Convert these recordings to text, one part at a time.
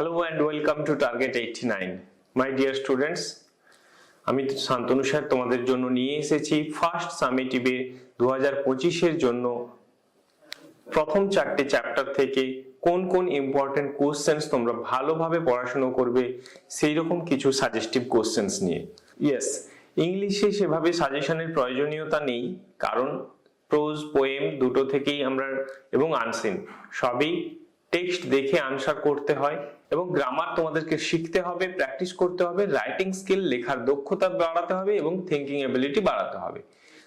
Hello and welcome to Target 89. My dear students, আমি Shantanu sir তোমাদের জন্য নিয়ে এসেছি ফার্স্ট সামেটিভে দু হাজার পঁচিশের জন্য। প্রথম চারটে চ্যাপ্টার থেকে কোন কোন ইম্পর্টেন্ট কোশ্চেন্স তোমরা ভালোভাবে পড়াশোনা করবে সেই রকম কিছু সাজেস্টিভ কোশ্চেন্স নিয়ে। ইয়েস ইংলিশে সেভাবে সাজেশনের প্রয়োজনীয়তা নেই কারণ প্রোজ পোয়েম দুটো থেকেই আমরা এবং আনসিন সবই টেক্সট দেখে আনসার করতে হয়। এবং গ্রামার তোমাদেরকে শিখতে হবে প্র্যাকটিস করতে হবে রাইটিং স্কিল লেখার দক্ষতা বাড়াতে হবে এবং থিঙ্কিং এবিলিটি বাড়াতে হবে।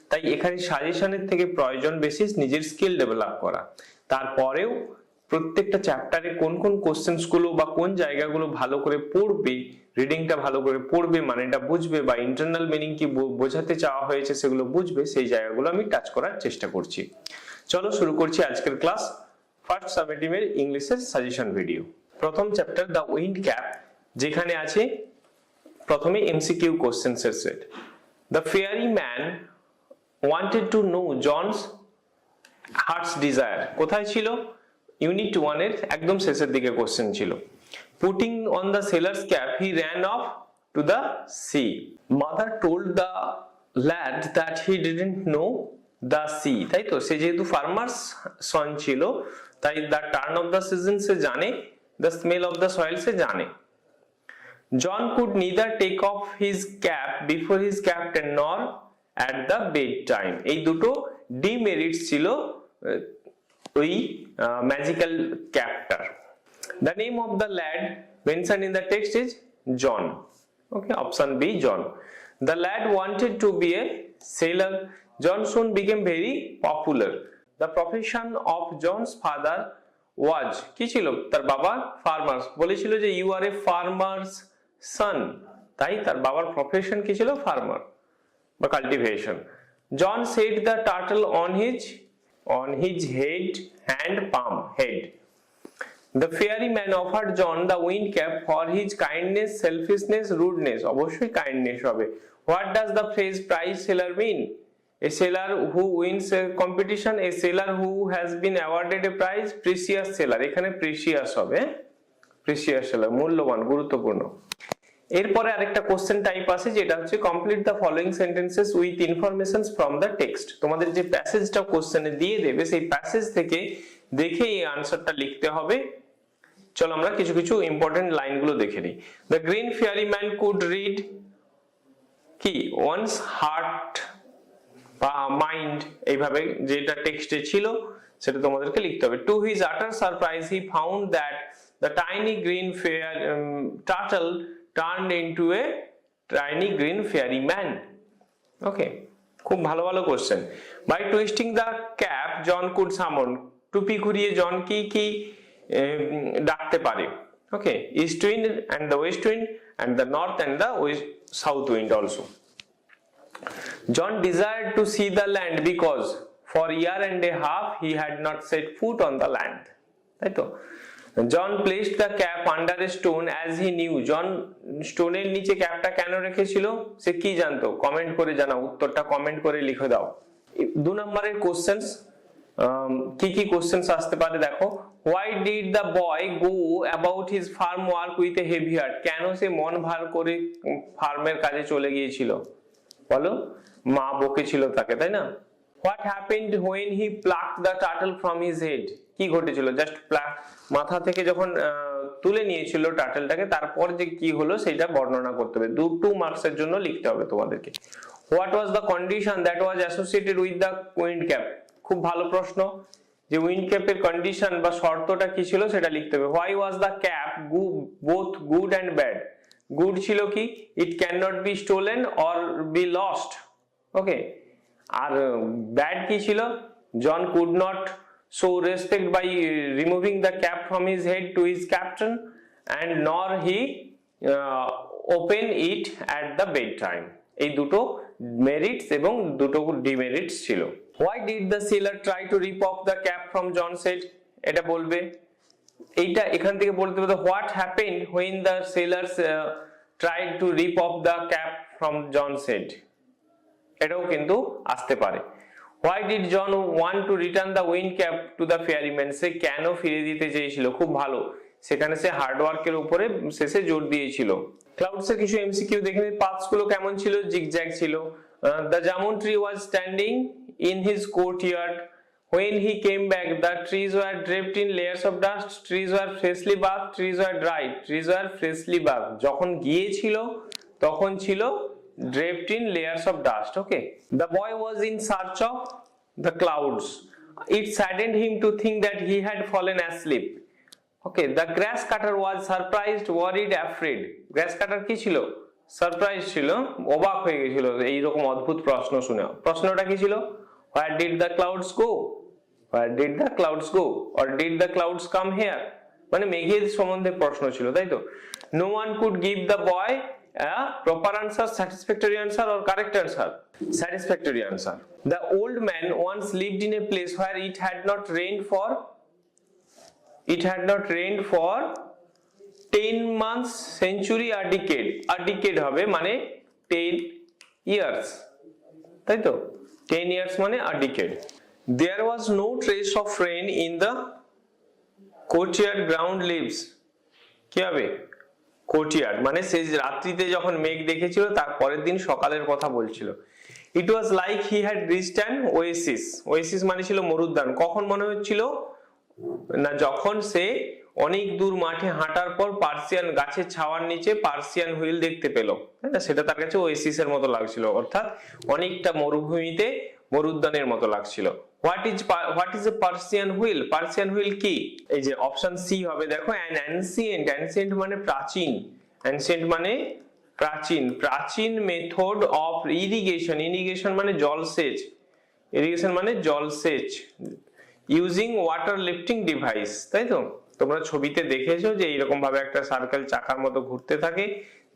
তাই এখানে সাজেশনের থেকে প্রয়োজন বেসিস নিজের স্কিল ডেভেলপ করা। তারপরেও প্রত্যেকটা চ্যাপ্টারে কোন কোন কোশ্চেন্সগুলো বা কোন জায়গাগুলো ভালো করে পড়বে রিডিংটা ভালো করে পড়বে, মানেটা বুঝবে বা ইন্টারনাল মিনিং কি বোঝাতে চাওয়া হয়েছে সেগুলো বুঝবে, সেই জায়গাগুলো আমি টাচ করার চেষ্টা করছি। চলো শুরু করছি আজকের ক্লাস ফার্স্ট সাবমেটিভের ইংলিশের সাজেশন ভিডিও প্রথম চ্যাপ্টার দ্য উইন্ড ক্যাপ যেখানে আছে প্রথমে MCQ question set the fairy man wanted to know John's heart's desire কোথায় ছিল? ইউনিট ওয়ানের একদম শেষের দিকে কোশ্চেন ছিল। Putting on the sailor's cap he ran off to the sea mother told the lad that he didn't know the sea তাই তো? সে যেহেতু ফার্মার্স সন ছিল, তাই the turn of the season সে জানে। The smell of the soil সে জানে John could neither take off his cap before his captain nor at the bedtime এই দুটো ডিমেরিটস ছিল ওই magical ক্যাপটার the name of the lad mention in the text is John okay option B John the lad wanted to be a sailor John soon became very popular the profession of john's father was. কি ছিল? তার বাবা farmer's বলেছিল যে you are a farmers সন তাই তার বাবার profession কি ছিল? ফার্মার বা cultivation John set the turtle on his on his head hand palm head the fairy man offer John the wind cap for his kindness selfishness rudeness অবশ্যই kindness হবে। What does the phrase prize sailor mean A seller who wins a competition, a seller who has been awarded a prize, precious seller. এখানে precious হবে precious seller মূল্যবান গুরুত্বপূর্ণ। এরপরে আরেকটা question type আছে যেটা হচ্ছে complete the following sentences with informations from the text তোমাদের যে প্যাসেজটা কোশ্চেনে দিয়ে দেবে সেই প্যাসেজ থেকে দেখে এই আনসারটা লিখতে হবে। চলো আমরা কিছু কিছু ইম্পর্টেন্ট লাইনগুলো দেখে নিই। The green fairy man could read কি ওয়ান্স হার্ট মাইন্ড এইভাবে যেটা টেক্সটে ছিল, সেটা তোমাদেরকে লিখতে হবে। To his utter surprise he found that the tiny green fair turtle turn into a tiny green fairy man okay খুব ভালো ভালো question by twisting the cap John could summon টুপি ঘুরিয়ে জন কি কি ডাকতে পারে? Okay east wind and the west wind and the north and the west south wind also John desired to see the land because for a year and a half he had not set foot on the land. তাই তো John placed the cap under a stone as he knew John স্টোনের নিচে ক্যাপটা কেন রেখেছিল? সে কি জানতো? Comment করে জানাও, উত্তরটা কমেন্ট করে লিখে দাও। দু নম্বরের কোশ্চেন্স কি কি কোশ্চেন্স আসতে পারে দেখো। Why did the boy go about his farm work with a heavy heart কেন সে মন ভার করে ফার্মের কাজে চলে গিয়েছিল? বলো, মা বকেছিল তাকে, তাই না? What happened when he pluck the turtle from his head কি ঘটেছিল? জাস্ট মাথা থেকে যখন তুলে নিয়েছিল টার্টলটাকে তারপর যে কি হলো সেটা বর্ণনা করতে হবে। দু টু মার্কসের জন্য লিখতে হবে তোমাদেরকে। What was the condition that was associated with the wind cap খুব ভালো প্রশ্ন। যে উইন্ড ক্যাপের কন্ডিশন বা শর্তটা কি ছিল সেটা লিখতে হবে। Why was the cap goo both good and bad good ছিল কি? It can not be stolen or be lost okay R bad কি ছিল? John could not show respect by removing the cap from his head to his captain and nor he open it at the bed time এই দুটো merits এবং দুটো demerits ছিল। Why did the sailor try to rip off the cap from John set এটা বলবে। এইটা এখান থেকে বলতে হবে what happened when the sailors tried to rip off the cap from John set এটাও কিন্তু আসতে পারে। Why did John want to return the wind cap to the fairy man সে কেন ফিরে দিতে চেয়েছিল? খুব ভালো। সেখানে সে হার্ডওয়ার্কের উপরে শেষে জোর দিয়েছিল। ক্লাউডস এর কিছু এমসিকিউ দেখে নিই পাথসগুলো কেমন ছিল? জিগজ্যাগ ছিল। The jamun tree was standing in his courtyard When he came back, the trees were draped in layers of dust. Trees were freshly barked. Trees were dry. Trees were freshly barked. যখন গিয়েছিল তখন ছিল draped in layers of dust. Okay. The boy was in search of the clouds. It saddened him to think that he had fallen asleep. Okay. The grass cutter was surprised, worried, afraid. Grass cutter কি ছিল? Surprise ছিল অবাক হয়ে গেছিল এইরকম অদ্ভুত প্রশ্ন শুনে প্রশ্নটা কি ছিল Where did the clouds go? Where did the clouds go? Or did the clouds come here? মানে মেঘের সম্বন্ধে প্রশ্ন ছিল, তাই তো? No one could give the boy proper answer satisfactory answer or correct answer satisfactory answer the old man once lived in a place where it had not rain for it had not rain for ten months century R decade আর decade হবে মানে ten years তাই তো? Ten years মানে a decade there was no trace of rain in the courtyard ground leaves কি হবে? Courtyard মানে সে রাত্রিতে যখন মেঘ দেখেছিল, তার পরের দিন সকালের কথা বলছিল। It was like he had reached an oasis oasis মানে ছিল মরুদ্যান। কখন মনে হচ্ছিল? না, যখন সে অনেক দূর মাঠে হাঁটার পর পার্সিয়ান গাছের ছাওয়ার নিচে পার্সিয়ান হুইল দেখতে পেল। তাই না, সেটা তার কাছে ওয়েসিসের মতো লাগছিল। অর্থাৎ অনেকটা মরুভূমিতে মরুদ্যানের মতো লাগছিল। What is what is a Persian wheel Persian wheel কি? এই যে অপশন সি হবে, দেখো অ্যান অ্যানসিয়েন্ট অ্যানসিয়েন্ট মানে প্রাচীন অ্যানসিয়েন্ট মানে প্রাচীন প্রাচীন মেথড অফ ইরিগেশন ইরিগেশন মানে জলসেচ ইরিগেশন মানে জলসেচ ইউজিং ওয়াটার লিফটিং ডিভাইস তাই তো? তোমরা ছবিতে দেখেছ যে এইরকম ভাবে একটা সার্কেল চাকার মতো ঘুরতে থাকে,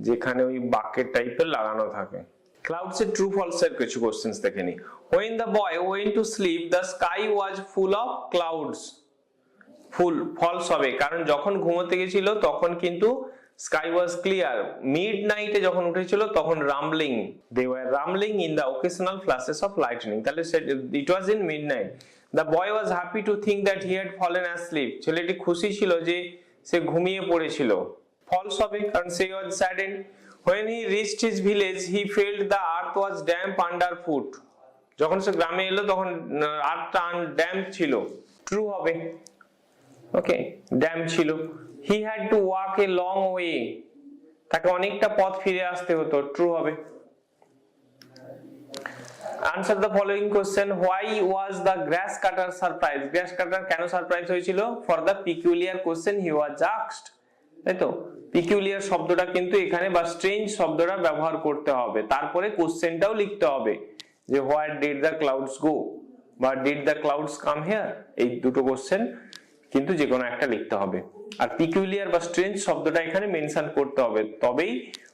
যেখানে ওই বাকেট টাইপের লাগানো থাকে। ক্লাউডস এর ট্রু ফলস এর কিছু কোশ্চেন্স দেখে নি when the boy went to sleep, the sky was full of clouds full false হবে। কারণ যখন ঘুমোতে গেছিল, তখন কিন্তু স্কাই ওয়াজ ক্লিয়ার মিড নাইটে যখন উঠেছিল, তখন rumbling they were rumbling in the occasional flashes of lightning তাহলে it was in mid night the boy was happy to think that he had fallen asleep ছেলেটি খুশি ছিল যে সে ঘুমিয়ে পড়েছিল। ফলস হবে, কারণ সে was saddened when he reached his village, he felt the earth was damp underfoot. যখন সে গ্রামে এলো, তখন আর্থটা ড্যাম্প ছিল। ট্রু হবে। ওকে ড্যাম ছিল। He had to walk a long way তাকে অনেকটা পথ ফিরে আসতে হতো। ট্রু হবে। Answer the following question why was the grass cutter surprise grass cutter কেন সারপ্রাইজ হয়েছিল? For the peculiar question he was asked তাই তো? পিকুলিয়ার শব্দটা কিন্তু এখানে বা স্ট্রেঞ্জ শব্দটা ব্যবহার করতে হবে। তারপরে কোশ্চেনটাও লিখতে হবে যে where did the clouds go বা did the clouds come here এই দুটো কোশ্চেন কিন্তু যে কোনো একটা লিখতে হবে। আর পিকিউলিয়ার বা স্ট্রেঞ্জ শব্দটা এখানে মেনশন করতে হবে। তবেই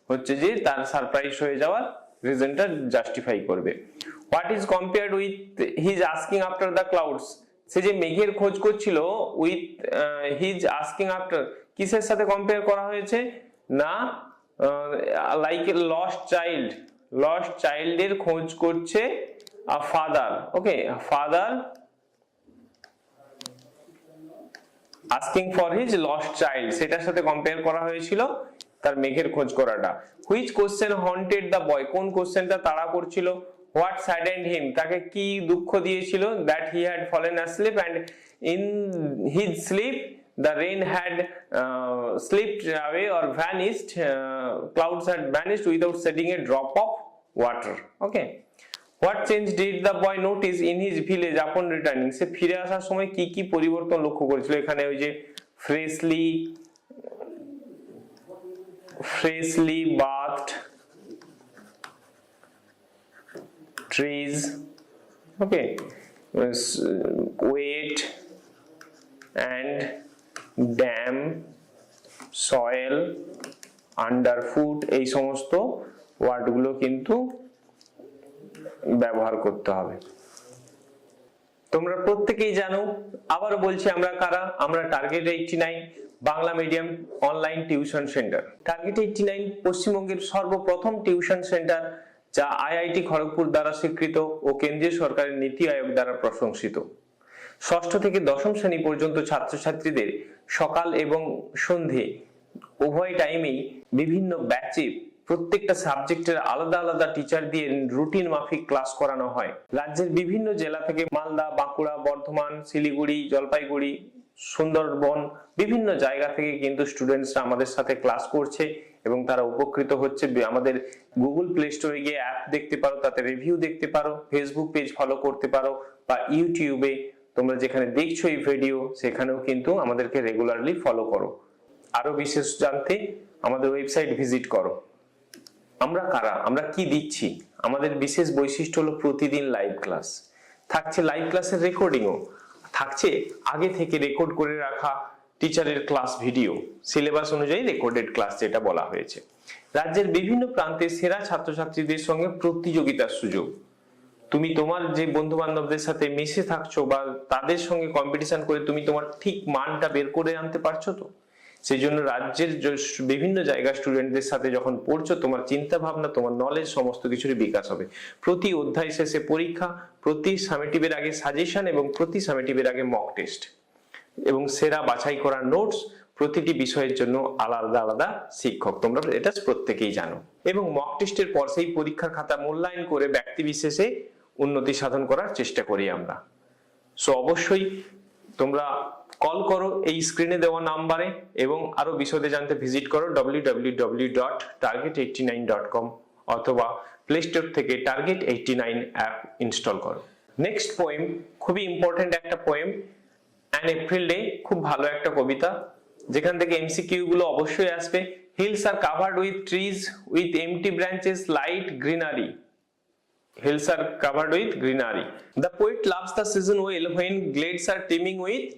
হচ্ছে যে তার সারপ্রাইজ হয়ে যাওয়ার রিজনটা জাস্টিফাই করবে। What is compared with his asking after the clouds সে যে মেঘের খোঁজ করছিল উইথ হিজ আস্কিং আফটার কিসের সাথে কম্পেয়ার করা হয়েছে? না লাইক লস্ট চাইল্ড লস্ট চাইল্ডের খোঁজ করছে father okay father asking for his lost child সেটার সাথে কম্পেয়ার করা হয়েছিল তার মেঘের খোঁজ করাটা। Which question haunted the boy কোন কোশ্চেনটা তাড়া করছিল? হোয়াট স্যাডেন্ড হিম তাকে কি দুঃখ দিয়েছিল? That he had fallen asleep and in his sleep the rain had uh, slipped away or vanished uh, clouds had vanished without shedding a drop of water okay what change did the boy notice in his village upon returning সে ফিরে আসার সময় কি কি পরিবর্তন লক্ষ্য করেছিল এখানে ওই যে freshly freshly bathed trees okay wet and damp soil underfoot এই সমস্ত ওয়ার্ডগুলো কিন্তু ব্যবহার করতে হবে। তোমরা প্রত্যেকেই জানো আবার বলছি আমরা কারা? আমরা target eighty nine Bangla medium online tuition centre target eighty nine পশ্চিমবঙ্গের সর্বপ্রথম টিউশন সেন্টার যা আইআইটি খড়গপুর দ্বারা স্বীকৃত ও কেন্দ্রীয় সরকারের নীতি আয়োগ দ্বারা প্রশংসিত। ষষ্ঠ থেকে দশম শ্রেণি পর্যন্ত ছাত্রছাত্রীদের সকাল এবং সন্ধে উভয় টাইমেই বিভিন্ন ব্যাচে প্রত্যেকটা সাবজেক্টের আলাদা আলাদা টিচার দিয়ে রুটিন মাফিক ক্লাস করানো হয়। রাজ্যের বিভিন্ন জেলা থেকে মালদা, বাঁকুড়া, বর্ধমান, শিলিগুড়ি, জলপাইগুড়ি, সুন্দরবন বিভিন্ন জায়গা থেকে কিন্তু স্টুডেন্টসরা আমাদের সাথে ক্লাস করছে এবং তারা উপকৃত হচ্ছে। আমাদের গুগল প্লে স্টোরে গিয়ে অ্যাপ দেখতে পারো, তাতে রিভিউ দেখতে পারো ফেসবুক পেজ ফলো করতে পারো বা ইউটিউবে তোমরা যেখানে দেখছ এই ভিডিও সেখানেও কিন্তু আমাদেরকে রেগুলারলি ফলো করো। আরও বিশেষ জানতে আমাদের ওয়েবসাইট ভিজিট করো। আমরা কারা? আমরা কি দিচ্ছি? আমাদের বিশেষ বৈশিষ্ট্য হলো প্রতিদিন লাইভ ক্লাস থাকছে লাইভ ক্লাসের রেকর্ডিংও থাকছে আগে থেকে রেকর্ড করে রাখা টিচারের ক্লাস ভিডিও সিলেবাস অনুযায়ী রেকর্ডেড ক্লাস যেটা বলা হয়েছে। রাজ্যের বিভিন্ন প্রান্তে সেরা ছাত্রছাত্রীদের সঙ্গে প্রতিযোগিতার সুযোগ। তুমি তোমার যে বন্ধু বান্ধবদের সাথে মিশে থাকছো বা তাদের সঙ্গে কম্পিটিশন করে তুমি তোমার ঠিক মানটা বের করে আনতে পারছ তো? সেই জন্য রাজ্যের বিভিন্ন জায়গার স্টুডেন্টদের সাথে যখন পড়ছো, তোমার চিন্তা ভাবনা তোমার নলেজ সমস্ত কিছুরই বিকাশ হবে। প্রতি অধ্যায় শেষে পরীক্ষা, প্রতি সামেটিভের আগে সাজেশন এবং প্রতি সামেটিভের আগে মক টেস্ট এবং সেরা বাছাই করা নোটস প্রতিটি বিষয়ের জন্য আলাদা আলাদা শিক্ষক। তোমরা এটা প্রত্যেকেই জানো। এবং মক টেস্টের পর সেই পরীক্ষার খাতা মূল্যায়ন করে ব্যক্তি বিশেষে উন্নতি সাধন করার চেষ্টা করি আমরা। সো অবশ্যই তোমরা কল করো এই স্ক্রিনে দেওয়া নাম্বারে এবং আরও বিশদে জানতে ভিজিট করো www.target89.com অথবা প্লে স্টোর থেকে target eighty nine app install করো। নেক্সট পোয়েম খুবই ইম্পর্টেন্ট একটা পোয়েম অ্যান এপ্রিল ডে খুব ভালো একটা কবিতা। যেখান থেকে এমসিকিউ গুলো অবশ্যই আসবে। Hills are covered with trees with empty branches light greenery hills are covered with greenery. The poet loves the season well when glades are teeming with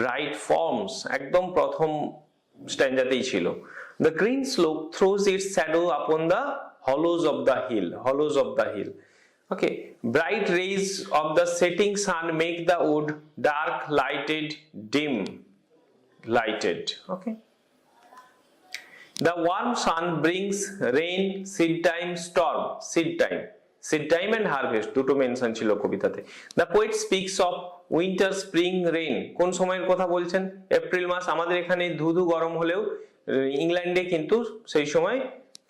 bright forms. একদম প্রথম স্ট্যান্ডাতেই ছিল The green slope throws its shadow upon the hollows of the hill. Hollows of the hill. Okay. Bright rays of the setting sun make the wood dark, lighted, dim. Lighted. Okay. The warm sun brings rain, seed time, storm, seed time. Seed time and harvest, দুটো mention ছিল কবিতাতে। The poet speaks of winter spring rain কোন সময়ের কথা বলছেন? April মাস, আমাদের এখানে ধুধু গরম হলেও ইংল্যান্ডে কিন্তু সেই সময়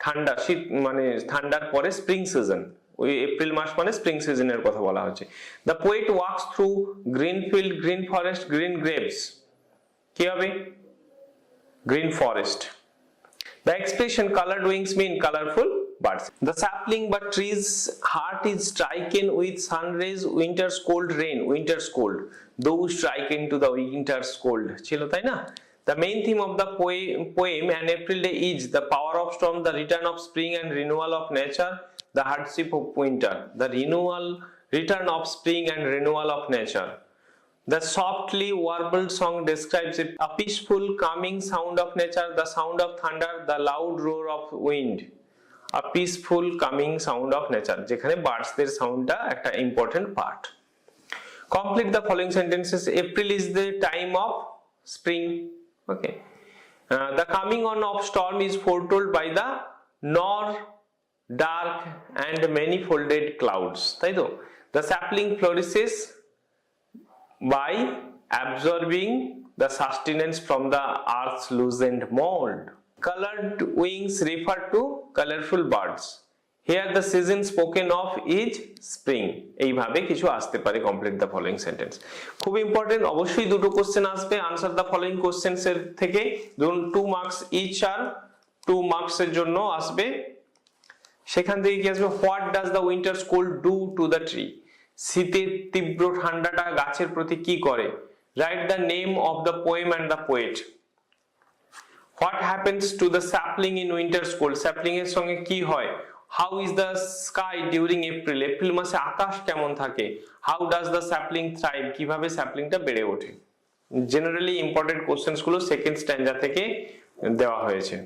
ঠান্ডা, শীত মানে ঠান্ডার পরে স্প্রিং সিজন ওই এপ্রিল মাস মানে স্প্রিং সিজনের কথা বলা হচ্ছে। The poet walks through green field green forest green graves কি হবে? Green forest The expression colored wings mean colorful birds. The sapling but tree's heart is striken with sun rays, winter's cold rain, winter's cold. Those striken to the winter's cold. ছিল তাই না? The main theme of the poem, poem An April Day is the power of storm, the return of spring and renewal of nature, the hardship of winter, the renewal, return of spring and renewal of nature. The softly warbled song describes it, a peaceful, calming sound of nature, the sound of thunder, the loud roar of wind. A peaceful, calming sound of nature. যেখানে বার্ডসদের সাউন্ডটা একটা important part complete the following sentences April is the time of spring okay the coming on of storm is foretold by the nor dark and many folded clouds তাই তো? The sapling flourishes by absorbing the sustenance from the earth's loosened mold. Colored wings refer to colorful birds. Here the season spoken of is spring. এইভাবে কিছু আসতে পারে complete the following sentence খুব important অবশ্যই দুটো question আসবে। Answer the following questions এর থেকে। ধরুন টু মার্কস ইচ আর টু মার্কস এর জন্য আসবে। সেখান থেকে কি আসবে? What does the winter cold do to the tree শীতের তীব্র ঠান্ডাটা গাছের প্রতি কি করে? Write the name of the poem and the poet what happens to the sapling in winter cold sapling এর সঙ্গে কি হয়? How is the sky during April April মাসে আকাশ কেমন থাকে? How does the sapling thrive কীভাবে স্যাপলিংটা বেড়ে ওঠে? জেনারেলি ইম্পর্টেন্ট কোশ্চেন্সগুলো সেকেন্ড স্ট্যান্ডার থেকে দেওয়া হয়েছে।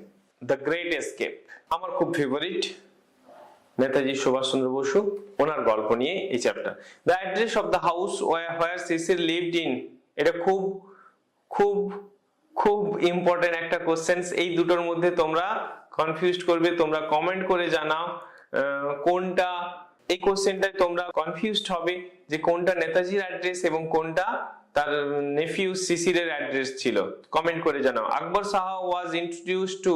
দ্য গ্রেট এসকেপ আমার খুব ফেভারিট নেতাজি সুভাষচন্দ্র বসু ওনার গল্প নিয়ে এই chapter the address of the house where Sisir lived in এটা খুব খুব খুব ইম্পর্টেন্ট একটা কোশ্চেন্স এই দুটোর মধ্যে তোমরা কনফিউজ করবে, তোমরা কমেন্ট করে জানাও কোনটা, এই কোশ্চেনটায় তোমরা কনফিউজড হবে যে কোনটা নেতাজির অ্যাড্রেস এবং কোনটা তার নেফিউ সিসির অ্যাড্রেস ছিল। কমেন্ট করে জানাও। Akbar Saha was introduce to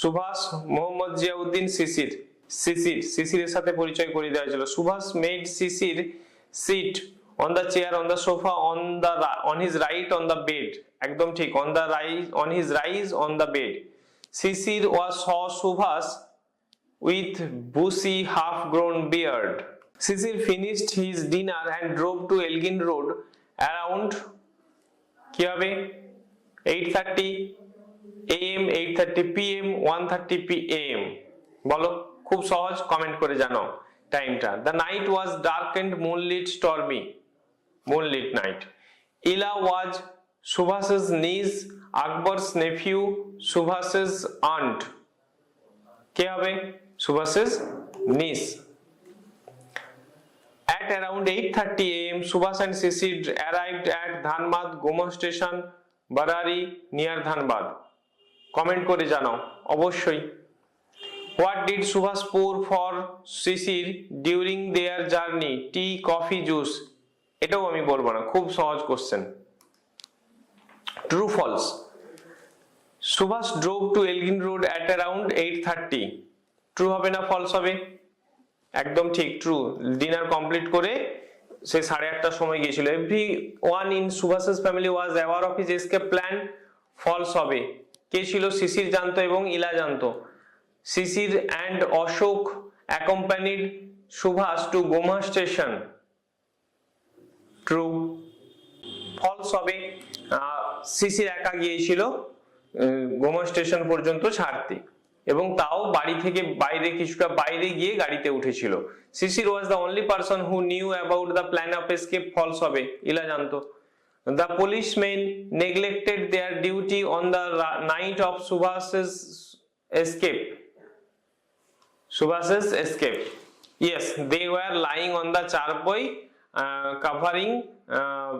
Subhash Mohammad Ziauddin Sisir Sisir Sisir সাথে পরিচয় করে দেওয়া হয়েছিল। Subhash made Sisir sit on the chair on the sofa on the on his right on the bed একদম ঠিক on the rise on his rise on the bed Sisir was saw Subhash with bushy half-grown beard. Cecil finished his dinner and drove to Elgin Road around কি হবে 8:30 am 8:30 pm 1:30 pm বলো, খুব সহজ comment করে জানাও টাইমটা the night was dark and moonlit stormy moonlit night Ila was Subhash's নিজ Akbar's Nephew Subhas's aunt কে হবে? সুভাষেস নিস At around 8:30 am, Subhas and Sisi arrived at Dhanbad Goma station, Barari near Dhanbad. Comment করে জানাও অবশ্যই। What did Subhash pour for Sisir during their journey tea coffee juice এটাও আমি বলব না খুব সহজ question true false Subhash drove to Elgin road at around eight thirty true হবে না ফলস হবে? একদম ঠিক ট্রু ডিনার কমপ্লিট করে সে সাড়ে আটটার সময় গিয়েছিল। Every one in Subhash's family was aware of his escape plan false হবে। কে ছিল? শিশির জানতো এবং ইলা জানতো। Sisir and Ashok accompanied Subhash to Gomoh station true false হবে। শিশির একা গিয়েছিল গোমা স্টেশন পর্যন্ত ছাড়তে। এবং তাও বাড়ি থেকে বাইরে কিছুটা বাইরে গিয়ে গাড়িতে উঠেছিল। Sisir was the only person who knew about the plan of escape false হবে ইলা জানতো। The policemen neglected their duty on the night of Subhash's escape. Yes, they were lying on the charpoy, uh, covering uh,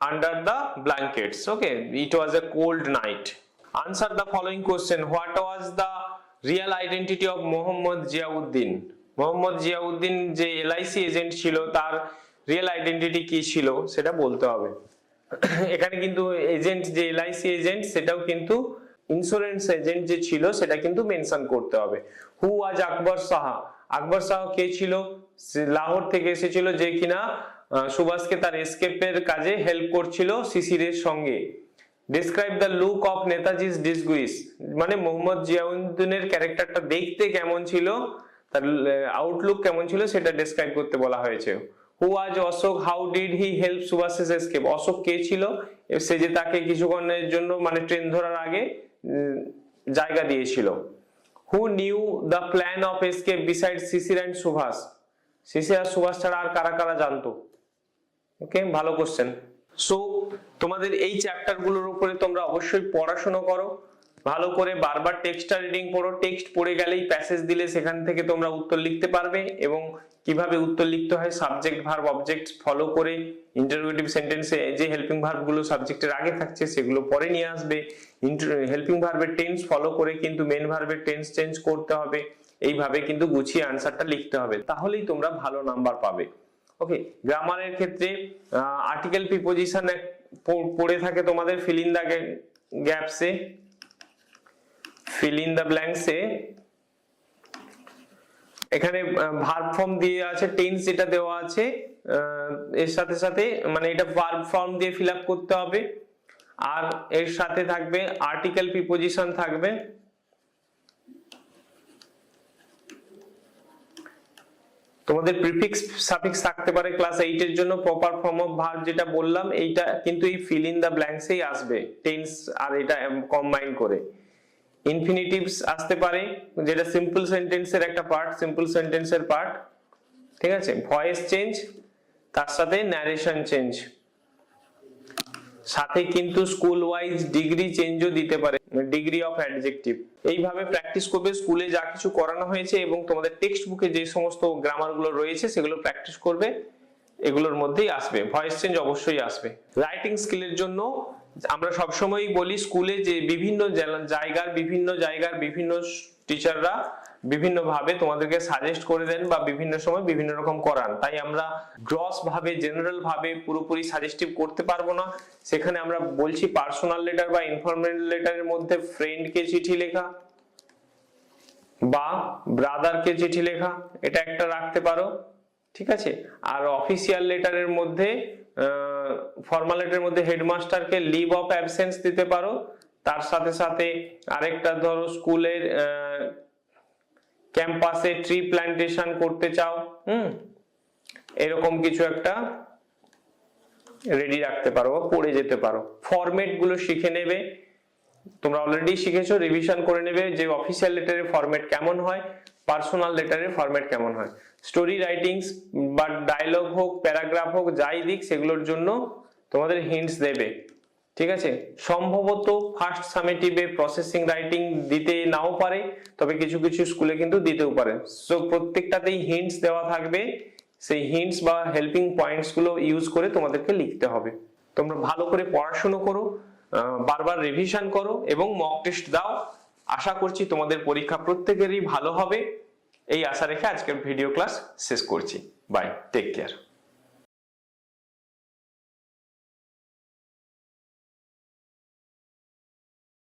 under the blankets. Okay, it was a cold night. Answer the following question. What was the real identity of Mohammad Ziauddin? Mohammad Ziauddin যে LIC agent ছিল তার real identity কি ছিল সেটা বলতে হবে এখানে কিন্তু এজেন্ট যে এলআইসি এজেন্ট সেটাও কিন্তু ইন্স্যুরেন্স এজেন্ট যে ছিল সেটা কিন্তু মেনশন করতে হবে হু আজ আকবর সাহা আকবর সাহা কে ছিল লাহোর থেকে এসেছিল যে কিনা সুভাষকে তার এসকেপের কাজে হেল্প করছিল শিশিরের সঙ্গে। Describe the look of Netaji's disguise মানে মোহাম্মদ জিয়াউদ্দিনের ক্যারেক্টারটা দেখতে কেমন ছিল, তার আউটলুক কেমন ছিল সেটা ডিসক্রাইব করতে বলা হয়েছে। Who is Ashok how did he help Subhash's escape Ashok কে ছিল? সে যে তাকে কিছুক্ষণের জন্য মানে ট্রেন ধরার আগে জায়গা দিয়েছিল। Who knew the plan of escape beside Sisir and Subhash Sisir আর সুভাষ ছাড়া আর কারা কারা জানতো? ওকে ভালো কোশ্চেন সো তোমাদের এই চ্যাপ্টারগুলোর উপরে তোমরা অবশ্যই পড়াশোনা করো। ভালো করে বারবার টেক্সটটা রিডিং পড়ো। টেক্সট পড়ে গেলেই প্যাসেজ দিলে সেখান থেকে তোমরা উত্তর লিখতে পারবে এবং কীভাবে উত্তর লিখতে হয় সাবজেক্ট ভার্ব অবজেক্ট ফলো করে ইন্টারোগেটিভ সেন্টেন্সে যে হেল্পিং ভার্বগুলো সাবজেক্টের আগে থাকছে সেগুলো পরে নিয়ে আসবে। হেল্পিং ভার্বের টেন্স ফলো করে কিন্তু মেন ভার্বের টেন্স চেঞ্জ করতে হবে। এইভাবে কিন্তু গুছিয়ে আনসারটা লিখতে হবে। তাহলেই তোমরা ভালো নাম্বার পাবে। ওকে গ্রামারের ক্ষেত্রে আর্টিকেল প্রিপোজিশন পড়ে থাকে তোমাদের ফিল ইন দা গ্যাপসে ফিল ইন দা ব্ল্যাঙ্কসে এখানে ভার্ব ফর্ম দিয়ে আছে টেন্স যেটা দেওয়া আছে এর সাথে সাথে মানে এটা ভার্ব ফর্ম দিয়ে ফিল করতে হবে। আর এর সাথে থাকবে আর্টিকেল প্রিপোজিশন থাকবে। তোমাদের প্রিফিক্স সাফিক্স থাকতে পারে ক্লাস এইট এর জন্য প্রপার ফর্ম অফ ভার্ব যেটা বললাম, এইটা কিন্তু এই ফিল ইন দা ব্ল্যাঙ্কসেই আসবে টেন্স আর এটা কম্বাইন করে। ইনফিনিটিভস আসতে পারে, যেটা সিম্পল সেন্টেন্সের একটা পার্ট সিম্পল সেন্টেন্সের পার্ট ঠিক আছে? ভয়েস চেঞ্জ তার সাথে ন্যারেশন চেঞ্জ সাথে কিন্তু স্কুল ওয়াইজ ডিগ্রি চেঞ্জও দিতে পারে ডিগ্রি অফ অ্যাডজেক্টিভ এইভাবে প্র্যাকটিস করবে স্কুলে যা কিছু করানো হয়েছে এবং তোমাদের টেক্সট বুকে যে সমস্ত গ্রামারগুলো রয়েছে, সেগুলো প্র্যাকটিস করবে, এগুলোর মধ্যেই আসবে। ভয়েস চেঞ্জ অবশ্যই আসবে। রাইটিং স্কিলের জন্য আমরা সবসময়ই বলি স্কুলে যে বিভিন্ন জায়গার বিভিন্ন জায়গার বিভিন্ন টিচাররা বিভিন্ন ভাবে তোমাদেরকে সাজেস্ট করে দেন বা বিভিন্ন সময় বিভিন্ন রকম করান। তাই আমরা গ্রস ভাবে জেনারেল ভাবে পুরোপুরি সাজেস্টিভ করতে পারব না। সেখানে আমরা বলছি পার্সোনাল লেটার বা ইনফরমেল লেটারের মধ্যে ফ্রেন্ডকে চিঠি লেখা বা ব্রাদারকে চিঠি লেখা, এটা একটা রাখতে পারো, ঠিক আছে? আর অফিসিয়াল লেটারের মধ্যে ফর্মাল লেটারের মধ্যে হেডমাস্টারকে লিভ অফ অ্যাবসেন্স দিতে পারো। তার সাথে সাথে আরেকটা ধরো স্কুলের ক্যাম্পাসে ট্রি প্ল্যান্টেশন করতে চাও, হুম, এরকম কিছু একটা রেডি রাখতে পারো বা পড়ে যেতে পারো। ফরম্যাটগুলো শিখে নেবে। তোমরা অলরেডি শিখেছো রিভিশন করে নেবে যে অফিসিয়াল লেটারের ফরম্যাট কেমন হয় পার্সোনাল লেটারের ফরম্যাট কেমন হয়। স্টোরি রাইটিংস বা ডায়লগ হোক প্যারাগ্রাফ হোক, যাই দিক, সেগুলোর জন্য তোমাদের হিন্টস দেবে। ঠিক আছে? সম্ভবত ফার্স্ট সামেটিভে প্রসেসিং রাইটিং দিতে নাও পারে, তবে কিছু কিছু স্কুলে কিন্তু দিতেও পারে। সো প্রত্যেকটাতেই হিন্টস দেওয়া থাকবে। সেই হিন্টস বা হেল্পিং পয়েন্টসগুলো ইউজ করে তোমাদেরকে লিখতে হবে। তোমরা ভালো করে পড়াশোনা করো বারবার রিভিশন করো এবং মক টেস্ট দাও। আশা করছি তোমাদের পরীক্ষা প্রত্যেকেরই ভালো হবে। এই আশা রেখে আজকের ভিডিও ক্লাস শেষ করছি। Bye take care